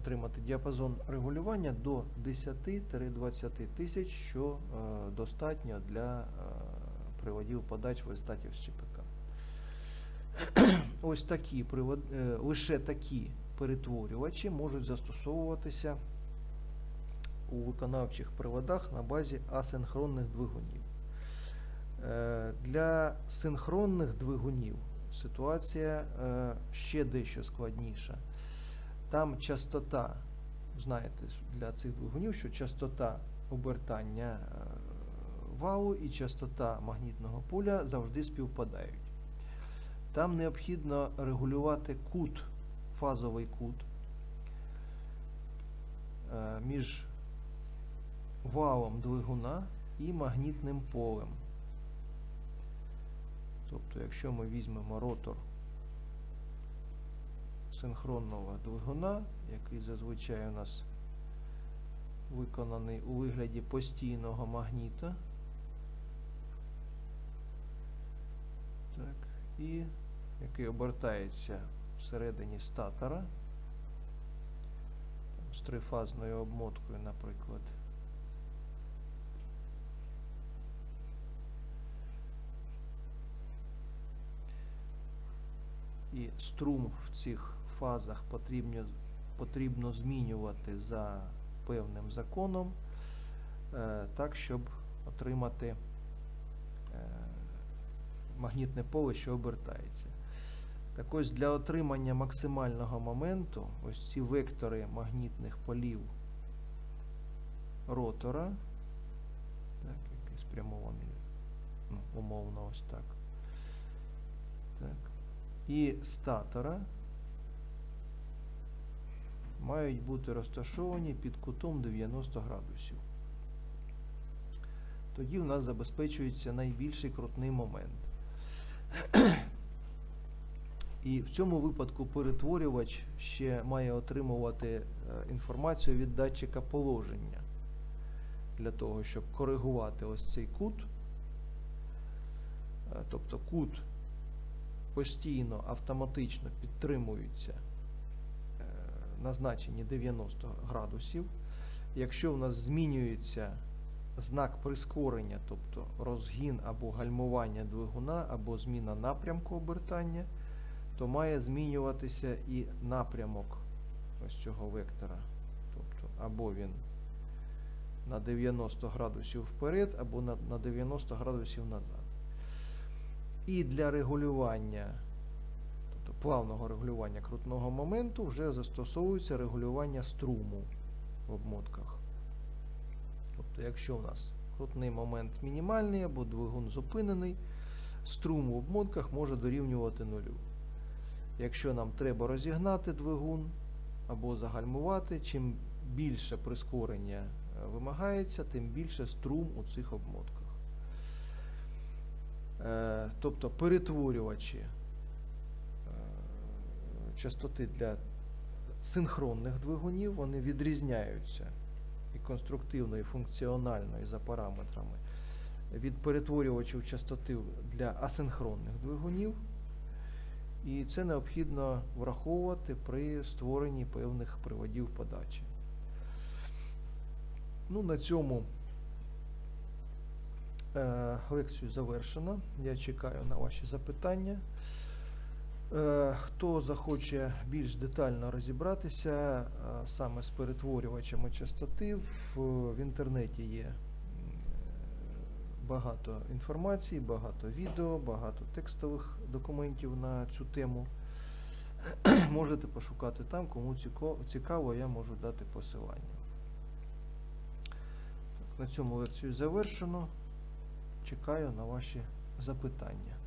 отримати діапазон регулювання до 10-20 тисяч, що е, достатньо для е, приводів подач в статів з ЧПК. Ось такі е, лише такі перетворювачі можуть застосовуватися у виконавчих приводах на базі асинхронних двигунів. Для синхронних двигунів ситуація ще дещо складніша. Там частота, знаєте, для цих двигунів, що частота обертання е, валу і частота магнітного поля завжди співпадають. Там необхідно регулювати кут, фазовий кут е, між валом двигуна і магнітним полем. Тобто, якщо ми візьмемо ротор синхронного двигуна, який зазвичай у нас виконаний у вигляді постійного магніта. Так, і який обертається всередині статора з трифазною обмоткою, наприклад. І струм в цих фазах потрібно, потрібно змінювати за певним законом, е, так, щоб отримати е, магнітне поле, що обертається. Так ось для отримання максимального моменту, ось ці вектори магнітних полів ротора, так, який спрямований, ну, умовно ось так. так. І статора мають бути розташовані під кутом 90 градусів. Тоді в нас забезпечується найбільший крутний момент. І в цьому випадку перетворювач ще має отримувати е, інформацію від датчика положення для того, щоб коригувати ось цей кут. Е, Тобто кут постійно автоматично підтримується на значенні 90 градусів. Якщо в нас змінюється знак прискорення, тобто розгін або гальмування двигуна, або зміна напрямку обертання, то має змінюватися і напрямок ось цього вектора. Тобто або він на 90 градусів вперед, або на, на 90 градусів назад. І для регулювання, плавного регулювання крутного моменту, вже застосовується регулювання струму в обмотках. Тобто, якщо у нас крутний момент мінімальний або двигун зупинений, струм в обмотках може дорівнювати нулю. Якщо нам треба розігнати двигун або загальмувати, чим більше прискорення е, вимагається, тим більше струм у цих обмотках. Е, Тобто перетворювачі частоти для синхронних двигунів вони відрізняються і конструктивно, і функціонально, і за параметрами від перетворювачів частоти для асинхронних двигунів. І це необхідно враховувати при створенні певних приводів подачі. Ну, на цьому е, лекцію завершено. Я чекаю на ваші запитання. Е, Хто захоче більш детально розібратися е, саме з перетворювачами частоти, в, в інтернеті є багато інформації, багато відео, багато текстових документів на цю тему. Можете пошукати там, кому цікаво, я можу дати посилання. На цьому лекцію завершено. Чекаю на ваші запитання.